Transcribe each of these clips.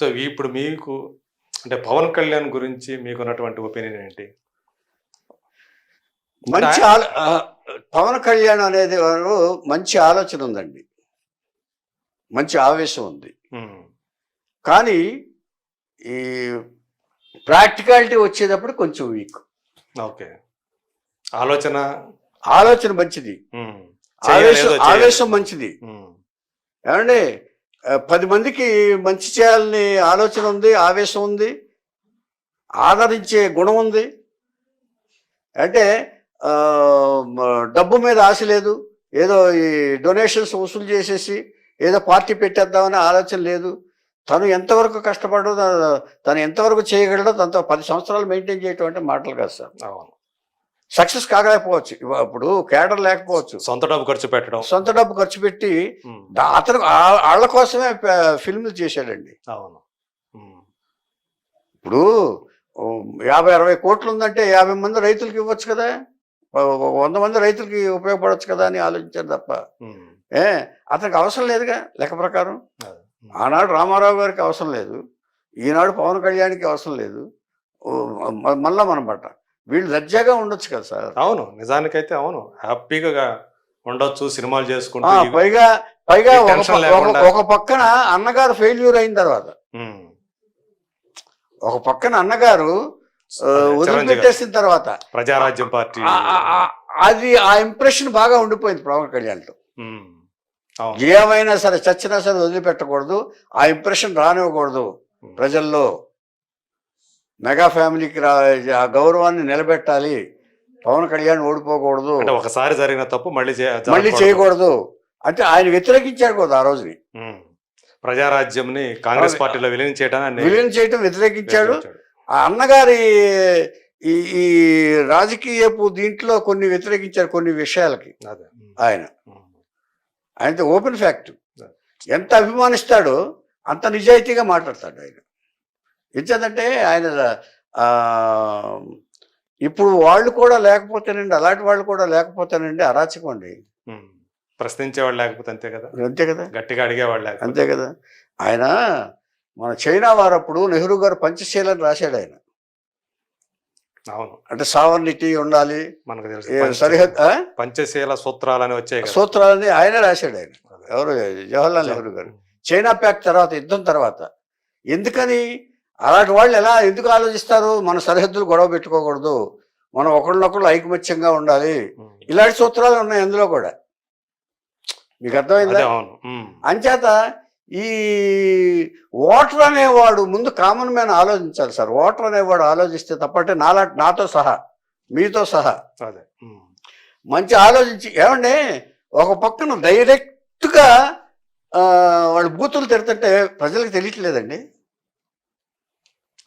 So ఇప్పుడు మీకు అంటే పవన్ కళ్యాణ్ గురించి మీకున్నటువంటి ఒపీనియన్ ఏంటి? మంచి పవన్ కళ్యాణ్ అనేది వారు మంచి ఆలోచన ఉందండి. మంచి ఆవేశం ఉంది. కానీ ఈ ప్రాక్టికాలిటీ వచ్చేటప్పుడు కొంచెం వీక్. ఓకే. ఆలోచన? ఆలోచన మంచిది. ఆవేశం. ఆవేశం మంచిది. ఏమండి? పది మందికి మంచి చేయాలని ఆలోచన ఉంది ఆవేశం ఉంది ఆదరించే గుణం ఉంది. అంటే డబ్బు మీద ఆశ లేదు ఏదో ఈ డొనేషన్స్ వసూలు చేసేసి ఏదో పార్టీ పెట్టేద్దామనే ఆలోచన లేదు. తను ఎంతవరకు కష్టపడో తను ఎంతవరకు చేయగలడో తనతో పది సంవత్సరాలు మెయింటైన్ చేయటం అంటే మాటలు కాదు సార్. అవును. సక్సెస్ కాగలేకపోవచ్చు. ఇప్పుడు కేడర్ లేకపోవచ్చు. సొంత డబ్బు ఖర్చు పెట్టడం. సొంత డబ్బు ఖర్చు పెట్టి అతను వాళ్ళ కోసమే ఫిల్మ్లు చేశాడండి. అవును. ఇప్పుడు యాభై అరవై కోట్లు ఉందంటే యాభై మంది రైతులకి ఇవ్వచ్చు కదా? వంద మంది రైతులకి ఉపయోగపడవచ్చు కదా అని ఆలోచించారు తప్ప. ఏ అతనికి అవసరం లేదుగా లెక్క ప్రకారం? ఆనాడు రామారావు గారికి అవసరం లేదు. ఈనాడు పవన్ కళ్యాణ్కి అవసరం లేదు. మళ్ళా మనమాట వీళ్ళు దర్జాగా ఉండొచ్చు కదా సార్. అవును నిజానికైతే అవును. హ్యాపీగా ఉండొచ్చు సినిమాలు చేసుకుంటూ పైగా పైగా ఒక పక్కన అన్నగారు ఫెయిల్యూర్ అయిన తర్వాత. ఒక పక్కన అన్నగారు. వదిలిపెట్టేసిన తర్వాత. ప్రజారాజ్యం పార్టీ అది ఆ ఇంప్రెషన్ బాగా ఉండిపోయింది పవన్ కళ్యాణ్తో. ఏమైనా సరే చచ్చినా సరే వదిలిపెట్టకూడదు. ఆ ఇంప్రెషన్ రానివ్వకూడదు ప్రజల్లో. మెగా ఫ్యామిలీకి రా ఆ గౌరవాన్ని నిలబెట్టాలి. పవన్ కళ్యాణ్ ఓడిపోకూడదు. ఒకసారి జరిగిన తప్పు మళ్ళీ మళ్ళీ. చేయకూడదు. అంటే ఆయన వ్యతిరేకించాడు కదా ఆ రోజుని. ప్రజారాజ్యంని కాంగ్రెస్. పార్టీలో విలీనం చేయడానికి విలీనం చేయటం వ్యతిరేకించాడు. ఆ అన్నగారి ఈ ఈ రాజకీయపు దీంట్లో కొన్ని వ్యతిరేకించారు కొన్ని విషయాలకి. ఆయన. ఆయనతో ఓపెన్ ఫ్యాక్ట్. ఎంత అభిమానిస్తాడో అంత నిజాయితీగా మాట్లాడతాడు ఆయన. ఎంచేదంటే ఆయన ఇప్పుడు వాళ్ళు కూడా లేకపోతేనండి అలాంటి వాళ్ళు కూడా లేకపోతేనండి అరాచకం అండి. ప్రశ్నించేవాళ్ళు లేకపోతే అంతే కదా? అంతే కదా? గట్టిగా అడిగేవాళ్ళు అంతే కదా? ఆయన మన చైనా వారప్పుడు నెహ్రూ గారు పంచశీలని రాశాడు ఆయన. అవును. అంటే సావర్నిటీ ఉండాలి మనకు తెలుసు. పంచ- సరిహద్ ఆ? పంచశీల సూత్రాలని వచ్చాయి సూత్రాలని ఆయన రాశాడు ఆయన. ఎవరు? జవహర్లాల్ నెహ్రూ గారు. చైనా ప్యాక్ తర్వాత యుద్ధం తర్వాత. ఎందుకని? అలాంటి వాళ్ళు ఎలా ఎందుకు ఆలోచిస్తారు? మన సరిహద్దులు గొడవ పెట్టుకోకూడదు. మనం ఒకళ్ళనొకళ్ళు ఐకమత్యంగా ఉండాలి. ఇలాంటి సూత్రాలు ఉన్నాయి అందులో కూడా. మీకు అర్థమైందా. అంచేత ఈ ఓటర్ అనేవాడు ముందు కామన్ మ్యాన్ ఆలోచించాలి సార్. ఓటర్ అనేవాడు ఆలోచిస్తే తప్పంటే నాలా నాతో సహా మీతో సహా. అదే. మంచి ఆలోచించి ఏమండి? ఒక పక్కన డైరెక్ట్గా వాళ్ళు బూతులు తిడుతుంటే ప్రజలకు తెలియట్లేదండి.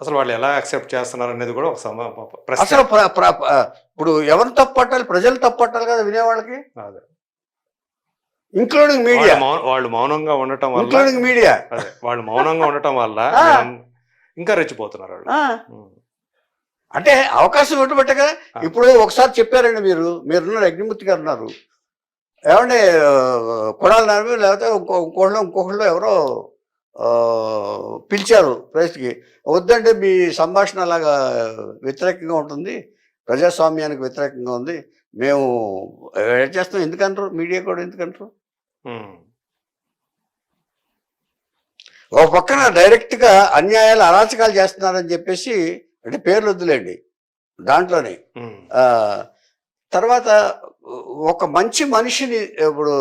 అసలు వాళ్ళు ఎలా యాక్సెప్ట్ చేస్తున్నారు అనేది కూడా ఒక సమ ప్రశ్న. అసలు ఇప్పుడు ఎవరు తప్పట్టాలి ప్రజలు తప్పట్టాలి కదా వినేవాళ్ళకి? అదే. ఇంక్లూడింగ్ మీడియా వాళ్ళు మౌన- వాళ్ళు మౌనంగా ఉండటం వల్ల ఇంక్లూడింగ్ మీడియా వాళ్ళు మౌనంగా ఉండటం వల్ల ఇంకా రెచ్చిపోతున్నారు వాళ్ళు. అంటే అవకాశం ఇవ్వటం కదా. ఇప్పుడు ఒకసారి చెప్పారండి మీరు. మీరున్నారు అగ్నిమూర్తి గారు ఉన్నారు. ఏమంటే కొడాలి లేకపోతే ఇంకో ఇంకోళ్ళు ఇంకొకళ్ళు ఎవరో పిలిచారు ప్రైస్కి. వద్దంటే మీ సంభాషణ అలాగా వ్యతిరేకంగా ఉంటుంది. ప్రజాస్వామ్యానికి వ్యతిరేకంగా ఉంది. మేము ఏం చేస్తాం? ఎందుకంటారు? మీడియా కూడా ఎందుకంటారు. ఒక పక్కన డైరెక్ట్గా అన్యాయాలు అరాచకాలు చేస్తున్నారని చెప్పేసి అంటే పేర్లు వద్దులేండి దాంట్లోనే. తర్వాత ఒక మంచి మనిషిని ఇప్పుడు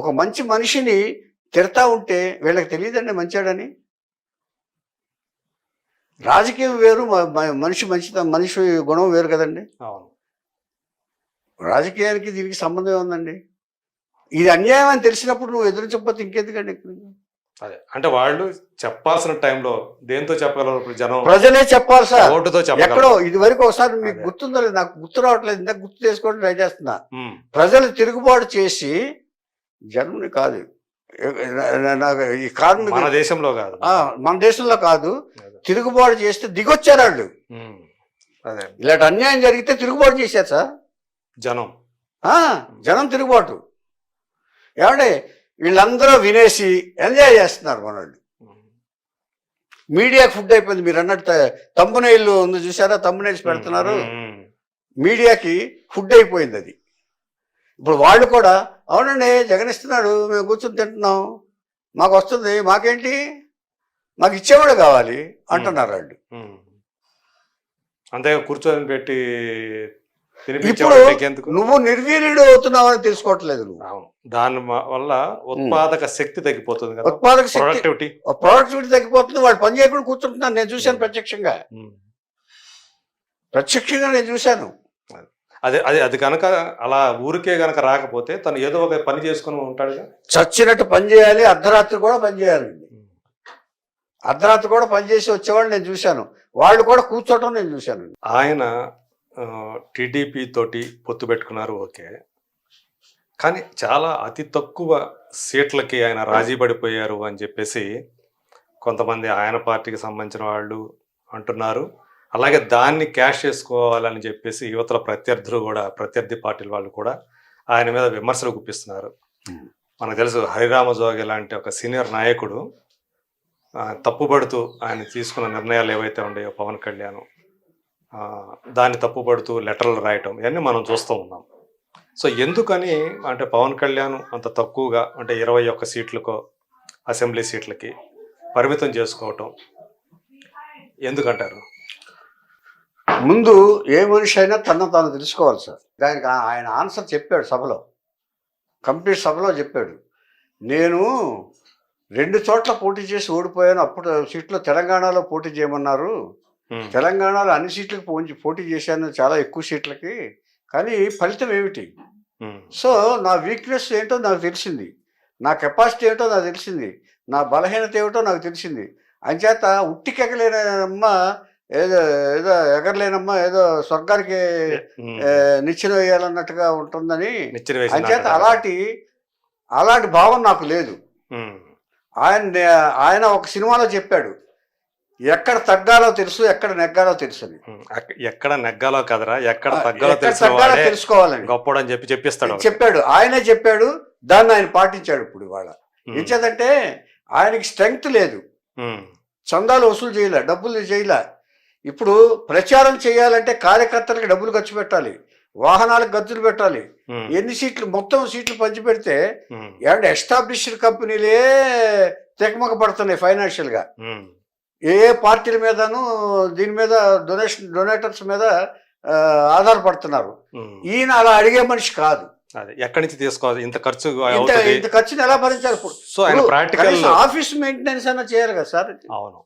ఒక మంచి మనిషిని తిడతా ఉంటే వీళ్ళకి తెలియదండి మంచాడని. రాజకీయం వేరు మనిషి మంచి మనిషి గుణం వేరు కదండి. రాజకీయానికి దీనికి సంబంధం ఏముందండి? ఇది అన్యాయం అని తెలిసినప్పుడు నువ్వు ఎదురించకపోతే ఇంకెందుకండి అదే. అంటే వాళ్ళు చెప్పాల్సిన టైంలో దేంతో చెప్పగలరు జనం? ప్రజలే చెప్పాలి సార్. ఓటుతో ఎక్కడో ఇది వరకు ఒకసారి మీకు. గుర్తుందో లేదు నాకు గుర్తు రావట్లేదు ఇంత గుర్తు చేసుకోవడం ట్రై చేస్తున్నా. ప్రజలు తిరుగుబాటు చేసి జర్మనీ కాదు. నాకు ఈ కార్మిక మన దేశంలో కాదు. మన దేశంలో కాదు. తిరుగుబాటు చేస్తే దిగొచ్చారు వాళ్ళు. ఇలాంటి అన్యాయం జరిగితే తిరుగుబాటు చేశారు సార్. జనం. జనం తిరుగుబాటు. ఏమంటే వీళ్ళందరూ వినేసి ఎంజాయ్ చేస్తున్నారు మనోళ్ళు మీడియాకి ఫుడ్ అయిపోయింది. మీరు అన్నట్టు తమ్మునైళ్ళు ఉంది చూసారా? తమ్మునైల్స్ పెడుతున్నారు. మీడియాకి ఫుడ్ అయిపోయింది అది. ఇప్పుడు వాళ్ళు కూడా అవునండి జగన్ ఇస్తున్నాడు మేము కూర్చొని తింటున్నాం. మాకు వస్తుంది మాకేంటి? మాకు ఇచ్చేవాడు కావాలి అంటున్నారు వాళ్ళు. అంతే కూర్చొని పెట్టి ఇప్పుడు నువ్వు నిర్వీర్యుడు అవుతున్నావు అని తెలుసుకోవట్లేదు నువ్వు. దాని వల్ల ఉత్పాదక శక్తి తగ్గిపోతుంది కదా. ఉత్పాదక శక్తి ప్రొడక్టివిటీ ప్రొడక్టివిటీ తగ్గిపోతుంది. వాళ్ళు పని చేయకుండా కూర్చుంటున్నారు. నేను చూశాను ప్రత్యక్షంగా. ప్రత్యక్షంగా నేను చూశాను. అదే అది అది కనుక అలా ఊరికే గనక రాకపోతే తను ఏదో ఒక పని చేసుకుని ఉంటాడుగా? చచ్చినట్టు పని చేయాలి అర్ధరాత్రి కూడా పని చేయాలండి అర్ధరాత్రి కూడా పని చేసి వచ్చేవాళ్ళు నేను చూశాను. వాళ్ళు కూడా కూర్చోవటం నేను చూశాను. ఆయన టీడీపీ తోటి పొత్తు పెట్టుకున్నారు ఓకే. కానీ చాలా అతి తక్కువ సీట్లకి ఆయన రాజీ పడిపోయారు అని చెప్పేసి కొంతమంది ఆయన పార్టీకి సంబంధించిన వాళ్ళు అంటున్నారు. అలాగే దాన్ని క్యాష్ చేసుకోవాలని చెప్పేసి యువతల ప్రత్యర్థులు కూడా ప్రత్యర్థి పార్టీల వాళ్ళు కూడా ఆయన మీద విమర్శలు గుప్పిస్తున్నారు. మనకు తెలుసు హరిరామ జోగి లాంటి ఒక సీనియర్ నాయకుడు తప్పుపడుతూ ఆయన తీసుకున్న నిర్ణయాలు ఏవైతే ఉన్నాయో పవన్ కళ్యాణ్ దాన్ని తప్పుపడుతూ లెటర్లు రాయటం ఇవన్నీ మనం చూస్తూ ఉన్నాం. సో ఎందుకని అంటే పవన్ కళ్యాణ్ అంత తక్కువగా అంటే ఇరవై ఒక్క సీట్లకో అసెంబ్లీ సీట్లకి పరిమితం చేసుకోవటం ఎందుకంటారు? ముందు ఏ మనిషి అయినా తన తాను తెలుసుకోవాలి సార్. దానికి ఆయన ఆన్సర్ చెప్పాడు సభలో. కంప్లీట్ సభలో చెప్పాడు. నేను రెండు చోట్ల పోటీ చేసి ఓడిపోయాను. అప్పుడు సీట్లో తెలంగాణలో పోటీ చేయమన్నారు. తెలంగాణలో అన్ని సీట్లకు పోంచి పోటీ చేశాను చాలా ఎక్కువ సీట్లకి. కానీ ఫలితం ఏమిటి? సో నా వీక్నెస్ ఏంటో నాకు తెలిసింది. నా కెపాసిటీ ఏంటో నాకు తెలిసింది. నా బలహీనత ఏమిటో నాకు తెలిసింది. అంచేత ఉట్టికెగలేనమ్మ ఏదో ఏదో ఎగరలేనమ్మ ఏదో స్వర్గానికి నిచ్చెన వేయాలన్నట్టుగా ఉంటుందని. అంచేత. అలాంటి అలాంటి భావం నాకు లేదు. ఆయన ఆయన ఒక సినిమాలో చెప్పాడు ఎక్కడ తగ్గాలో తెలుసు ఎక్కడ నెగ్గాలో తెలుసు అని. ఎక్కడ నెగ్గాలో కదరా ఎక్కడ తగ్గాలో తగ్గాలో తెలుసుకోవాలని. గొప్పడు అని చెప్పి చెప్పిస్తాడు. చెప్పాడు ఆయనే చెప్పాడు దాన్ని ఆయన పాటించాడు ఇప్పుడు ఇవాళ. ఎంచేదంటే ఆయనకి స్ట్రెంగ్త్ లేదు. చందాలు వసూలు చేయలే డబ్బులు చేయలే. ఇప్పుడు ప్రచారం చేయాలంటే కార్యకర్తలకు డబ్బులు ఖర్చు పెట్టాలి వాహనాలకు ఖర్చులు పెట్టాలి. ఎన్ని సీట్లు మొత్తం సీట్లు పంచి పెడితే ఎస్టాబ్లిష్డ్ కంపెనీలే తెగమక పడుతున్నాయి ఫైనాన్షియల్గా. ఉమ్, ఏ ఏ పార్టీల మీదను దీని మీద డొనేషన్ డొనేటర్స్ మీద ఆధారపడుతున్నారు. ఈయన అలా అడిగే మనిషి కాదు. ఎక్కడి నుంచి తీసుకోవాలి? ఇంత ఖర్చు ఇంత ఖర్చుని ఎలా భరించాలి ఇప్పుడు? సో ప్రాక్టికల్ ఆఫీస్ మెయింటెనెన్స్ అన్న చేయాలి కదా సార్? అవును.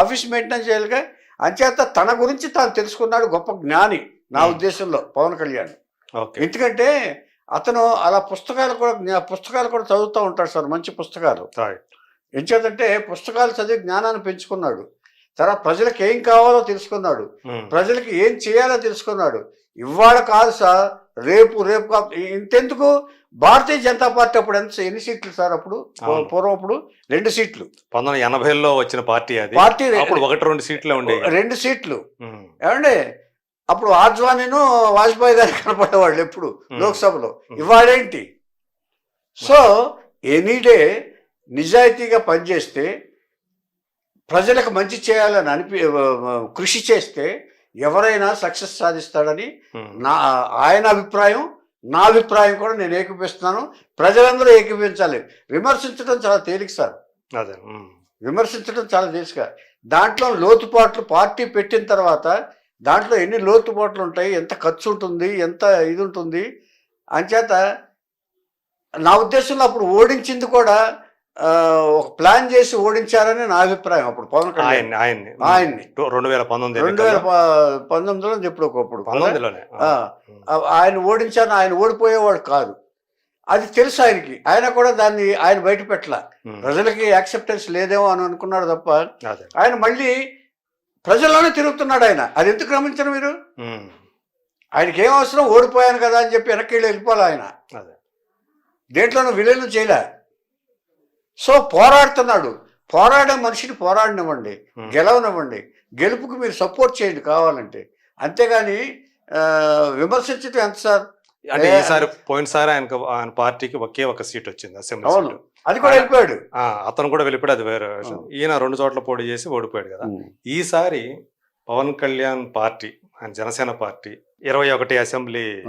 ఆఫీస్ మెయింటెనెన్స్ చేయాలిగా? అంచేత తన గురించి తాను తెలుసుకున్నాడు గొప్ప జ్ఞాని నా Hmm. ఉద్దేశంలో పవన్ కళ్యాణ్. ఎందుకంటే అతను అలా పుస్తకాలు కూడా పుస్తకాలు కూడా చదువుతూ ఉంటాడు సార్ మంచి పుస్తకాలు. ఎంచేతంటే పుస్తకాలు చదివి జ్ఞానాన్ని పెంచుకున్నాడు. తర్వాత ప్రజలకు ఏం కావాలో తెలుసుకున్నాడు. ఉమ్, ప్రజలకు ఏం చేయాలో తెలుసుకున్నాడు. ఇవాళ కాదు సార్ రేపు రేపు ఇంతెందుకు? భారతీయ జనతా పార్టీ అప్పుడు ఎంత ఎన్ని సీట్లు సార్ అప్పుడు? అవును. పూర్వం అప్పుడు? రెండు సీట్లు. పంతొమ్మిది ఎనభైలో వచ్చిన పార్టీ అది. పార్టీ అప్పుడు ఒకటి రెండు సీట్లే ఉండేవి. రెండు సీట్లు. ఏమండి? అప్పుడు ఆజ్వానిను వాజ్పేయి గారు కనపడేవాళ్ళు ఎప్పుడు. లోక్సభలో. ఇవాళేంటి సో ఎనీడే నిజాయితీగా పనిచేస్తే ప్రజలకు మంచి చేయాలని అనిపి కృషి చేస్తే ఎవరైనా సక్సెస్ సాధిస్తాడని ఉమ్, నా ఆయన అభిప్రాయం నా అభిప్రాయం కూడా నేను ఏకీపిస్తున్నాను. ప్రజలందరూ ఏకీపించాలి. విమర్శించడం చాలా తేలిక సార్. అదే ఉమ్, విమర్శించడం చాలా తేలిక దాంట్లో లోతుపాట్లు పార్టీ పెట్టిన తర్వాత దాంట్లో ఎన్ని లోతుపాట్లు ఉంటాయి ఎంత ఖర్చు ఉంటుంది ఎంత ఇది ఉంటుంది అంచేత నా ఉద్దేశంలో అప్పుడు ఓడించింది కూడా ఒక ప్లాన్ చేసి ఓడించారని నా అభిప్రాయం అప్పుడు పవన్ కళ్యాణ్. ఆయన్ని ఆయన్ని. రెండు వేల పంతొమ్మిది రెండు వేల పంతొమ్మిదిలో చెప్పుడు ఒకప్పుడు పంతొమ్మిదిలోనే. ఆయన ఓడించాను ఆయన ఓడిపోయేవాడు కాదు. అది తెలుసు ఆయనకి. ఆయన కూడా దాన్ని ఆయన బయట పెట్టల. ప్రజలకి యాక్సెప్టెన్స్ లేదేమో అని అనుకున్నాడు తప్ప ఆయన మళ్ళీ ప్రజల్లోనే తిరుగుతున్నాడు ఆయన. అది ఎందుకు గమనించరు మీరు? ఆయనకి ఏం అవసరం? ఓడిపోయాను కదా అని చెప్పి వెనక్కి వెళ్ళి వెళ్ళిపోవాలి ఆయన. అదే. దేంట్లోనూ విలీనం చేయలే. సో పోరాడుతున్నాడు. పోరాడే మనిషిని పోరాడినివ్వండి. గెలవనివ్వండి. గెలుపుకు మీరు సపోర్ట్ చేయండి కావాలంటే. అంతేగాని విమర్శించడం ఎంత సార్? అంటే ఈసారి పోయినసారి ఆయనకు ఆయన పార్టీకి ఒకే ఒక సీట్ వచ్చింది అసెంబ్లీ అది కూడా వెళ్ళిపోయాడు. ఆ, అతను కూడా వెళ్ళిపోయాడు అది వేరే ఈయన రెండు చోట్ల పోటీ చేసి ఓడిపోయాడు కదా. ఈసారి పవన్ కళ్యాణ్ పార్టీ ఆయన జనసేన పార్టీ ఇరవై ఒకటి అసెంబ్లీ.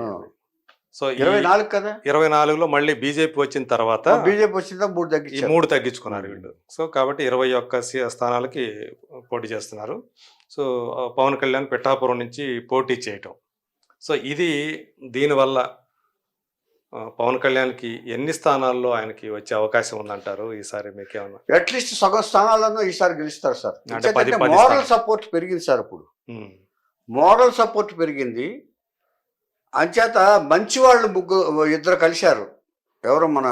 సో ఇరవై నాలుగు కదా? ఇరవై నాలుగులో మళ్ళీ బీజేపీ వచ్చిన తర్వాత బీజేపీ వచ్చిందా మూడు ఈ తగ్గించారు మూడు తగ్గించుకున్నారు వీళ్ళు. సో కాబట్టి ఇరవై ఒక్క స్థానాలకి పోటీ చేస్తున్నారు. సో పవన్ కళ్యాణ్ పిఠాపురం నుంచి పోటీ చేయటం. సో ఇది దీనివల్ల పవన్ కళ్యాణ్కి ఎన్ని స్థానాల్లో ఆయనకి వచ్చే అవకాశం ఉందంటారు? ఈసారి మీకేమన్నా? అట్లీస్ట్ సగం స్థానాలను ఈసారి గెలుస్తారు సార్. మోరల్. సపోర్ట్ పెరిగింది సార్ ఇప్పుడు. మోరల్ సపోర్ట్ పెరిగింది. అంచేత మంచి వాళ్ళు ముగ్గురు ఇద్దరు కలిశారు. ఎవరు? మన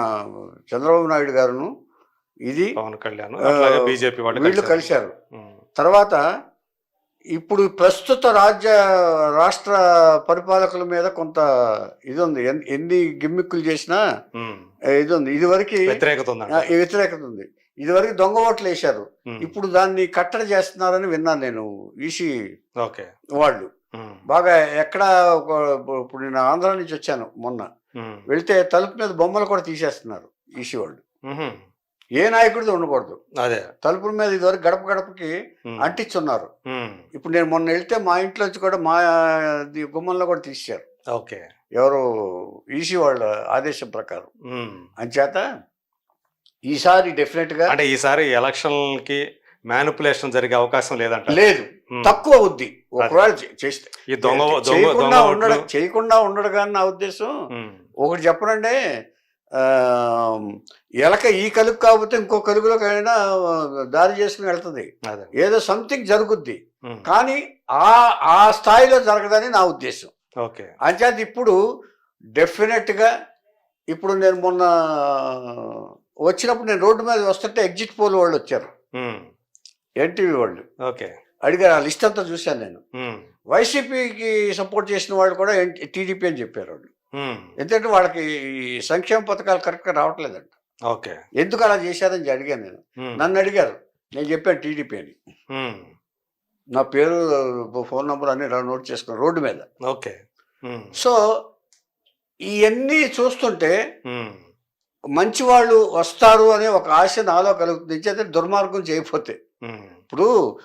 చంద్రబాబు నాయుడు గారును ఇది పవన్ కళ్యాణ్ బీజేపీ వాళ్ళు వీళ్ళు కలిశారు. తర్వాత ఇప్పుడు ప్రస్తుత రాజ్య రాష్ట్ర పరిపాలకుల మీద కొంత ఇది ఉంది ఎన్- ఎన్ని గిమ్మిక్కులు చేసినా ఇది ఉంది ఇదివరకు వ్యతిరేకత ఆ, ఉందంట ఈ వ్యతిరేకత ఉంది. ఇదివరకు దొంగ ఓట్లు వేశారు ఇప్పుడు దాన్ని కట్టడి చేస్తున్నారని విన్నాను నేను ఈసీ ఓకే. వాళ్ళు. బాగా ఎక్కడ ఇప్పుడు నేను ఆంధ్ర నుంచి వచ్చాను మొన్న. వెళ్తే తలుపు మీద బొమ్మలు కూడా తీసేస్తున్నారు ఈసీ వాళ్ళు ఏ నాయకుడిది ఉండకూడదు. అదే. తలుపుల మీద ఇదివరకు గడప గడపకి అంటించున్నారు. ఇప్పుడు నేను మొన్న వెళ్తే మా ఇంట్లోంచి కూడా మా గుమ్మంలో కూడా తీశారు ఓకే. ఎవరు? ఈసీ వాళ్ళ ఆదేశం ప్రకారం. అంచేత ఈసారి డెఫినెట్గా అంటే ఈసారి ఎలక్షన్కి మ్యానిపులేషన్ జరిగే అవకాశం లేదంట లేదు. తక్కువ అవుద్ది ఒకవేళ చేస్తే. ఈ దొంగ చేయకుండా ఉండడం చేయకుండా ఉండడు కానీ నా ఉద్దేశం ఒకటి చెప్పనండి. ఎలక ఈ కలుగు కాకపోతే ఇంకో కలుగులోకైనా దారి చేసుకుని వెళ్తుంది. ఏదో సంథింగ్ జరుగుద్ది. కానీ ఆ ఆ స్థాయిలో జరగదని నా ఉద్దేశం. ఓకే. అంచేత ఇప్పుడు డెఫినెట్గా ఇప్పుడు నేను మొన్న వచ్చినప్పుడు నేను రోడ్డు మీద వస్తుంటే ఎగ్జిట్ పోల్ వాళ్ళు వచ్చారు. ఎన్టీవీ వాళ్ళు. ఓకే. అడిగారు ఆ లిస్ట్ అంతా చూశాను నేను. వైసీపీకి సపోర్ట్ చేసిన వాళ్ళు కూడా టీడీపీ అని చెప్పారు వాళ్ళు. ఎందుకంటే వాళ్ళకి ఈ సంక్షేమ పథకాలు కరెక్ట్గా రావట్లేదంట. ఓకే. ఎందుకు అలా చేశారని అడిగాను నేను. నన్ను అడిగారు నేను చెప్పాను టీడీపీ అని. నా పేరు ఫోన్ నెంబర్ అన్ని నోట్ చేసుకున్నాను రోడ్డు మీద. ఓకే. సో ఇవన్నీ చూస్తుంటే మంచి వాళ్ళు వస్తారు అనే ఒక ఆశ నాలో కలుగుతుంది. దుర్మార్గం చేయకపోతే. ఇప్పుడు